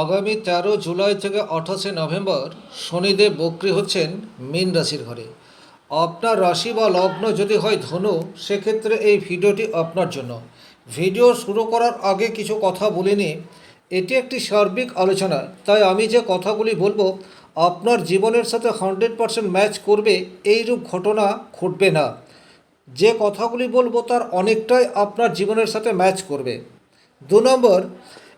আগামী তেরো জুলাই থেকে আঠাশে নভেম্বর শনিদেব বক্রি হচ্ছেন মীন রাশির ঘরে। আপনার রাশি বা লগ্ন যদি হয় ধনু, সেক্ষেত্রে এই ভিডিওটি আপনার জন্য। ভিডিও শুরু করার আগে কিছু কথা বলিনি এটি একটি সার্বিক আলোচনা, তাই আমি যে কথাগুলি বলব, আপনার জীবনের সাথে হান্ড্রেড পারসেন্ট ম্যাচ করবে এইরূপ ঘটনা ঘটবে না। যে কথাগুলি বলব তার অনেকটাই আপনার জীবনের সাথে ম্যাচ করবে। দু নম্বর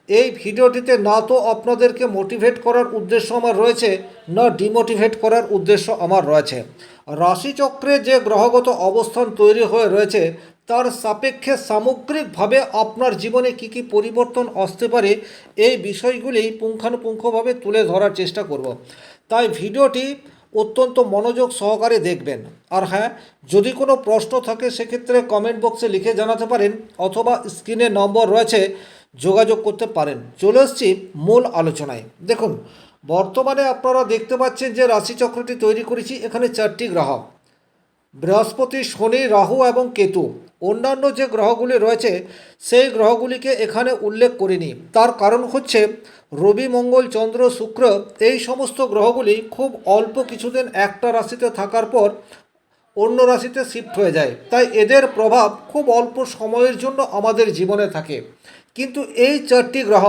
এই ভিডিওটিতে না তো আপনাদেরকে মোটিভেট করার উদ্দেশ্য আমার রয়েছে, না ডিমোটিভেট করার উদ্দেশ্য আমার রয়েছে। রাশিচক্রে যে গ্রহগত অবস্থান তৈরি হয়ে রয়েছে, তার সাপেক্ষে সামগ্রিকভাবে আপনার জীবনে কি কি পরিবর্তন আসতে পারে, এই বিষয়গুলি পুঙ্খানুপুঙ্খভাবে তুলে ধরার চেষ্টা করব। তাই ভিডিওটি অত্যন্ত মনোযোগ সহকারে দেখবেন। আর হ্যাঁ যদি কোনো প্রশ্ন থাকে, সেক্ষেত্রে কমেন্ট বক্সে লিখে জানাতে পারেন, অথবা স্ক্রিনে নম্বর রয়েছে যোগাযোগ করতে পারেন। চলে এসছি মূল আলোচনায়। দেখুন, বর্তমানে আপনারা দেখতে পাচ্ছেন যে রাশিচক্রটি তৈরি করেছি এখানে চারটি গ্রহ বৃহস্পতি, শনি, রাহু এবং কেতু। অন্যান্য যে গ্রহগুলি রয়েছে, সেই গ্রহগুলিকে এখানে উল্লেখ করিনি। তার কারণ হচ্ছে, রবি, মঙ্গল, চন্দ্র, শুক্র এই সমস্ত গ্রহগুলি খুব অল্প কিছুদিন একটা রাশিতে থাকার পর অন্য রাশিতে শিফট হয়ে যায়। তাই এদের প্রভাব খুব অল্প সময়ের জন্য আমাদের জীবনে থাকে। কিন্তু এই চারটি গ্রহ,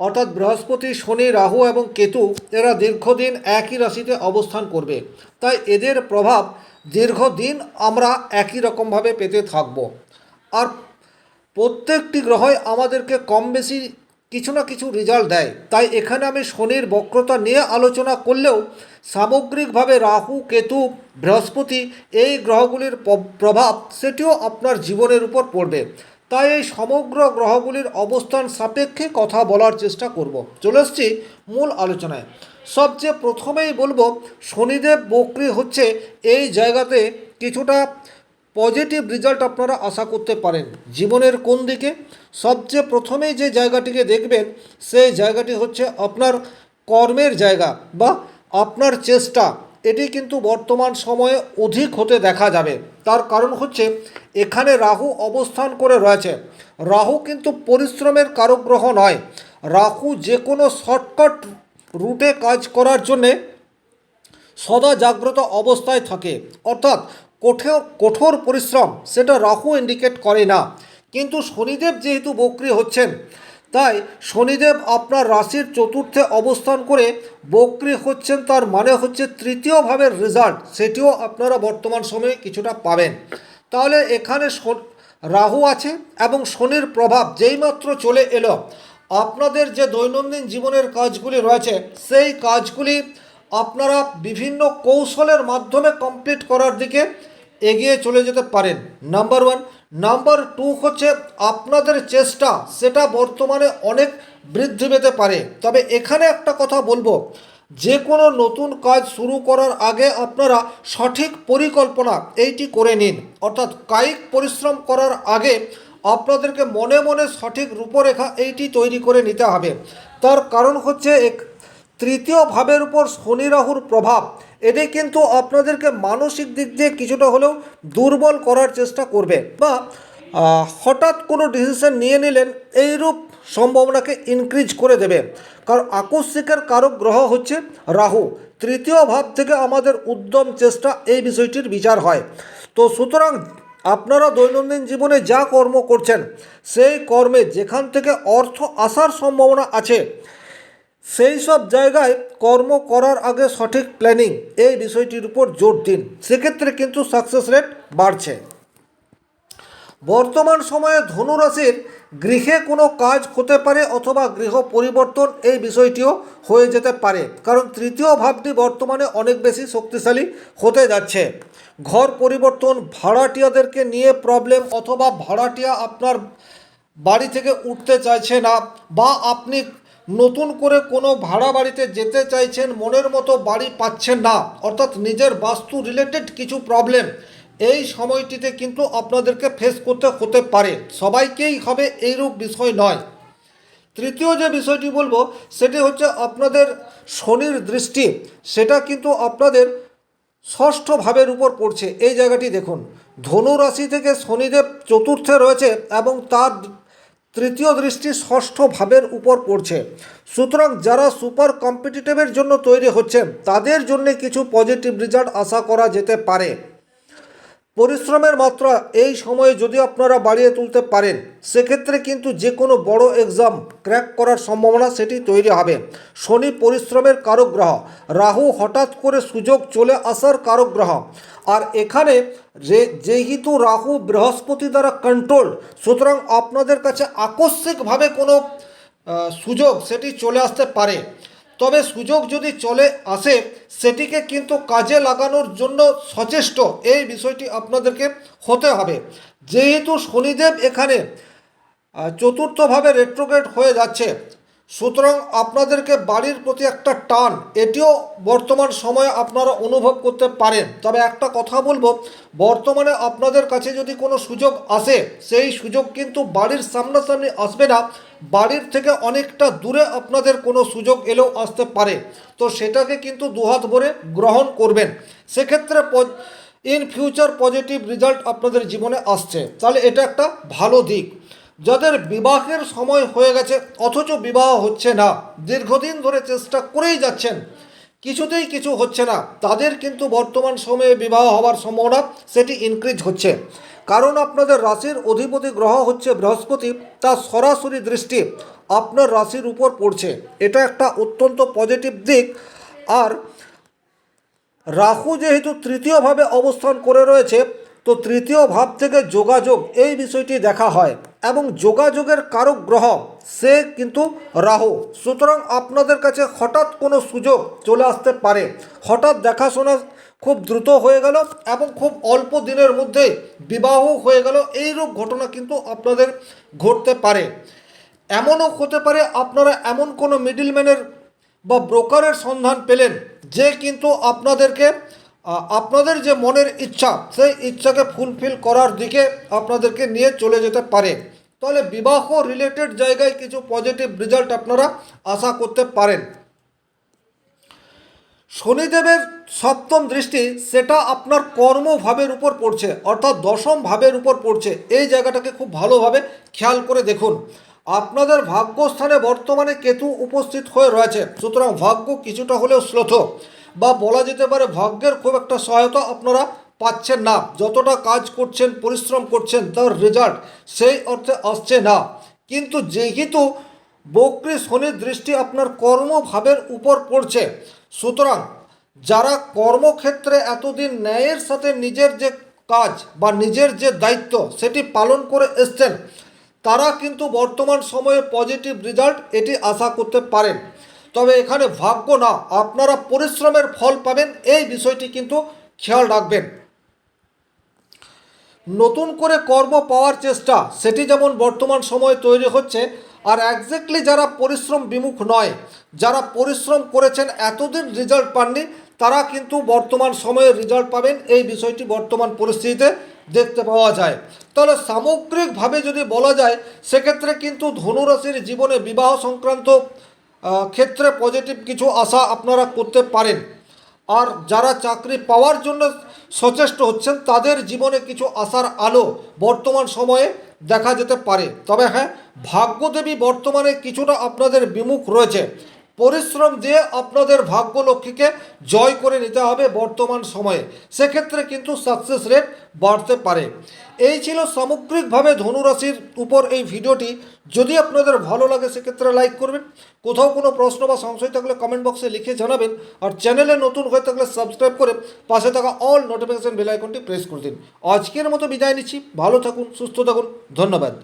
অর্থাৎ বৃহস্পতি, শনি, রাহু এবং কেতু, এরা দীর্ঘদিন একই রাশিতে অবস্থান করবে। তাই এদের প্রভাব দীর্ঘদিন আমরা একই রকমভাবে পেতে থাকব। আর প্রত্যেকটি গ্রহই আমাদেরকে কম বেশি কিছু না কিছু রেজাল্ট দেয়। তাই এখানে আমি শনির বক্রতা নিয়ে আলোচনা করলেও সামগ্রিকভাবে রাহু, কেতু, বৃহস্পতি এই গ্রহগুলির প্রভাব সেটিও আপনার জীবনের উপর পড়বে। তাই এই সমগ্র গ্রহগুলির অবস্থান সাপেক্ষে কথা বলার চেষ্টা করব। চলে এসছি মূল আলোচনায়। সবচেয়ে প্রথমেই বলব, শনিদেব বক্রি হচ্ছে এই জায়গাতে কিছুটা পজিটিভ রেজাল্ট আপনারা আশা করতে পারেন। জীবনের কোন দিকে? সবচেয়ে প্রথমেই যে জায়গাটিকে দেখবেন, সেই জায়গাটি হচ্ছে আপনার কর্মের জায়গা বা আপনার চেষ্টা। এটি কিন্তু বর্তমান সময়ে অধিক হতে দেখা যাবে। তার কারণ হচ্ছে, এখানে রাহু অবস্থান করে রয়েছে। রাহু কিন্তু পরিশ্রমের কারক গ্রহ নয়। রাহু যে কোনো শর্টকাট রুটে কাজ করার জন্যে সদা জাগ্রত অবস্থায় থাকে। অর্থাৎ কঠোর কঠোর পরিশ্রম, সেটা রাহু ইন্ডিকেট করে না। কিন্তু শনিদেব যেহেতু বক্রি হচ্ছেন তাই শনিদেব আপনার রাশির চতুর্থে অবস্থান করে বক্রি হচ্ছেন, তার মানে হচ্ছে তৃতীয় ভাবের রেজাল্ট সেটিও আপনারা বর্তমান সময়ে কিছুটা পাবেন। তাহলে এখানে রাহু আছে এবং শনির প্রভাব যেইমাত্র চলে এলো, আপনাদের যে দৈনন্দিন জীবনের কাজগুলি রয়েছে, সেই কাজগুলি আপনারা বিভিন্ন কৌশলের মাধ্যমে কমপ্লিট করার দিকে এগিয়ে চলে যেতে পারেন। নাম্বার ওয়ান নাম্বার টু হচ্ছে আপনাদের চেষ্টা, সেটা বর্তমানে অনেক বৃদ্ধি পেতে পারে। তবে এখানে একটা কথা বলব, যে কোনো নতুন কাজ শুরু করার আগে আপনারা সঠিক পরিকল্পনা এইটি করে নিন। অর্থাৎ কায়িক পরিশ্রম করার আগে আপনাদেরকে মনে মনে সঠিক রূপরেখা এইটি তৈরি করে নিতে হবে। তার কারণ হচ্ছে এক তৃতীয় ভাবের উপর শনি রাহুর প্রভাব। এটি কিন্তু আপনাদেরকে মানসিক দিক দিয়ে কিছুটা হলেও দুর্বল করার চেষ্টা করবে বা হঠাৎ কোনো ডিসিশন নিয়ে নিলেন, এইরূপ সম্ভাবনাকে ইনক্রিজ করে দেবে। কারণ আকস্মিকের কারক গ্রহ হচ্ছে রাহু। তৃতীয় ভাব থেকে আমাদের উদ্যম চেষ্টা এই বিষয়টির বিচার হয়। তো সুতরাং আপনারা দৈনন্দিন জীবনে যা কর্ম করছেন, সেই কর্মে যেখান থেকে অর্থ আসার সম্ভাবনা আছে সেই সব জায়গায় কর্ম করার আগে সঠিক প্ল্যানিং এই বিষয়টির উপর জোর দিন। সেক্ষেত্রে কিন্তু সাকসেস রেট বাড়ছে। বর্তমান সময়ে ধনুরাশির গৃহে কোনো কাজ হতে পারে অথবা গৃহ পরিবর্তন, এই বিষয়টিও হয়ে যেতে পারে। কারণ তৃতীয় ভাবটি বর্তমানে অনেক বেশি শক্তিশালী হতে যাচ্ছে। ঘর পরিবর্তন, ভাড়াটিয়াদেরকে নিয়ে প্রবলেম অথবা ভাড়াটিয়া আপনার বাড়ি থেকে উঠতে চাইছে না বা আপনি নতুন করে কোনো ভাড়া বাড়িতে যেতে চাইছেন, মনের মতো বাড়ি পাচ্ছেন না। অর্থাৎ নিজের বাস্তু রিলেটেড কিছু প্রবলেম এই সময়টিতে কিন্তু আপনাদেরকে ফেস করতে হতে পারে। সবাইকেই হবে এইরূপ বিষয় নয়। তৃতীয় যে বিষয়টি বলব, সেটি হচ্ছে আপনাদের শনির দৃষ্টি। সেটা কিন্তু আপনাদের ষষ্ঠ ভাবের উপর পড়ছে। এই জায়গাটি দেখুন। ধনু রাশি থেকে শনিদেব চতুর্থে রয়েছে এবং তার তৃতীয় দৃষ্টি ষষ্ঠ ভাবের উপর পড়ছে। সুতরাং যারা সুপার কম্পিটিটিভের জন্য তৈরি হচ্ছে, তাদের জন্য কিছু পজিটিভ রেজাল্ট আশা করা যেতে পারে। পরিশ্রমের মাত্রা এই সময়ে যদি আপনারা বাড়িয়ে তুলতে পারেন, সেক্ষেত্রে কিন্তু যে কোনো বড় এক্সাম ক্র্যাক করার সম্ভাবনা সেটি তৈরি হবে। শনি পরিশ্রমের কারক গ্রহ রাহু হঠাৎ করে সুযোগ চলে আসার কারক গ্রহ আর এখানে যে, যেহেতু রাহু বৃহস্পতি দ্বারা কন্ট্রোল সুতরাং আপনাদের কাছে আকস্মিকভাবে কোনো সুযোগ সেটি চলে আসতে পারে। তবে সুযোগ যদি চলে আসে, সেটিকে কিন্তু কাজে লাগানোর জন্য সচেষ্ট। এই বিষয়টি আপনাদেরকে হতে হবে। যেহেতু শনিদেব এখানে চতুর্থভাবে রেট্রোগ্রেড হয়ে যাচ্ছে সুতরাং আপনাদেরকে বাড়ির প্রতি একটা টান, এটিও বর্তমান সময়ে আপনারা অনুভব করতে পারেন। তবে একটা কথা বলব, বর্তমানে আপনাদের কাছে যদি কোনো সুযোগ আসে, সেই সুযোগ কিন্তু বাড়ির সামনাসামনি আসবে না। বাড়ির থেকে অনেকটা দূরে আপনাদের কোনো সুযোগ এলেও আসতে পারে। তো সেটাকে কিন্তু দুহাত ভরে গ্রহণ করবেন। সেক্ষেত্রে ইন ফিউচার পজিটিভ রেজাল্ট আপনাদের জীবনে আসছে। তাহলে এটা একটা ভালো দিক। যাদের বিবাহের সময় হয়ে গেছে, অথচ বিবাহ হচ্ছে না। দীর্ঘদিন ধরে চেষ্টা করেই যাচ্ছেন। কিছুতেই কিছু হচ্ছে না। তাদের কিন্তু বর্তমান সময়ে বিবাহ হওয়ার সম্ভাবনা সেটি ইনক্রিজ হচ্ছে। কারণ আপনাদের রাশির অধিপতি গ্রহ হচ্ছে বৃহস্পতি তার সরাসরি দৃষ্টি আপনার রাশির উপর পড়ছে। এটা একটা অত্যন্ত পজিটিভ দিক। আর রাহু যেহেতু তৃতীয়ভাবে অবস্থান করে রয়েছে তো তৃতীয় ভাব থেকে যোগাযোগ এই বিষয়টি দেখা হয় এবং যোগাযোগের কারক গ্রহ সে কিন্তু রাহু। সুতরাং আপনাদের কাছে হঠাৎ কোনো সুযোগ চলে আসতে পারে। হঠাৎ দেখাশোনা খুব দ্রুত হয়ে গেল এবং খুব অল্প দিনের মধ্যে বিবাহ হয়ে গেল। এইরূপ ঘটনা কিন্তু আপনাদের ঘটতে পারে। এমনও হতে পারে আপনারা এমন কোনো মিডিলম্যানের বা ব্রোকারের সন্ধান পেলেন যে কিন্তু আপনাদেরকে আপনাদের যে মনের ইচ্ছা, সেই ইচ্ছাকে ফুলফিল করার দিকে আপনাদেরকে নিয়ে চলে যেতে পারে। তাহলে বিবাহ রিলেটেড জায়গায় কিছু পজিটিভ রেজাল্ট আপনারা আশা করতে পারেন। শনিদেবের সপ্তম দৃষ্টি, সেটা আপনার কর্মভাবের উপর পড়ছে, অর্থাৎ দশম ভাবের উপর পড়ছে। এই জায়গাটাকে খুব ভালোভাবে খেয়াল করে দেখুন। আপনাদের ভাগ্যস্থানে বর্তমানে কেতু উপস্থিত হয়ে রয়েছে। সুতরাং ভাগ্য কিছুটা হলেও শ্লথ বা বলা যেতে পারে ভাগ্যের খুব একটা সহায়তা আপনারা পাচ্ছেন না। যতটা কাজ করছেন, পরিশ্রম করছেন, তার রেজাল্ট সেই অর্থে আসছে না। কিন্তু যেহেতু বক্রী শনির দৃষ্টি আপনার কর্মভাবের উপর পড়ছে, সুতরাং যারা কর্মক্ষেত্রে এতদিন ন্যায়ের সাথে নিজের যে কাজ বা নিজের যে দায়িত্ব সেটি পালন করে এসছেন, তারা কিন্তু বর্তমান সময়ে পজিটিভ রেজাল্ট এটি আশা করতে পারেন। তবে এখানে ভাগ্য না, আপনারা পরিশ্রমের ফল পাবেন, এই বিষয়টি কিন্তু খেয়াল রাখবেন। নতুন করে কর্ম পাওয়ার চেষ্টা, সেটি যেমন বর্তমান সময়ে তৈরি হচ্ছে, আর একজ্যাক্টলি যারা পরিশ্রম বিমুখ নয়, যারা পরিশ্রম করেছেন এতদিন রেজাল্ট পাননি, তারা কিন্তু বর্তমান সময়ে রেজাল্ট পাবেন, এই বিষয়টি বর্তমান পরিস্থিতিতে দেখতে পাওয়া যায়। তাহলে সামগ্রিকভাবে যদি বলা যায়, সেক্ষেত্রে কিন্তু ধনুরাশির জীবনে বিবাহ সংক্রান্ত ক্ষেত্রে পজিটিভ কিছু আশা আপনারা করতে পারেন। আর যারা চাকরি পাওয়ার জন্য সচেষ্ট হচ্ছেন, তাদের জীবনে কিছু আশার আলো বর্তমান সময়ে দেখা যেতে পারে। তবে হ্যাঁ ভাগ্যদেবী বর্তমানে কিছুটা আপনাদের বিমুখ রয়েছে। পরিশ্রম দিয়ে আপনাদের ভাগ্যলক্ষ্মীকে জয় করে নিতে হবে বর্তমান সময়ে। সেক্ষেত্রে কিন্তু সাকসেস রেট বাড়তে পারে। এই ছিল সামগ্রিকভাবে ধনুরাশির উপর এই ভিডিওটি। যদি আপনাদের ভালো লাগে, সেক্ষেত্রে লাইক করবেন। কোথাও কোনো প্রশ্ন বা সংশয় থাকলে কমেন্ট বক্সে লিখে জানাবেন। আর চ্যানেলে নতুন হয়ে থাকলে সাবস্ক্রাইব করে পাশে থাকা অল নোটিফিকেশন বেল আইকনটি প্রেস করে দিন। আজকের মতো বিদায় নিচ্ছি। ভালো থাকুন, সুস্থ থাকুন। ধন্যবাদ।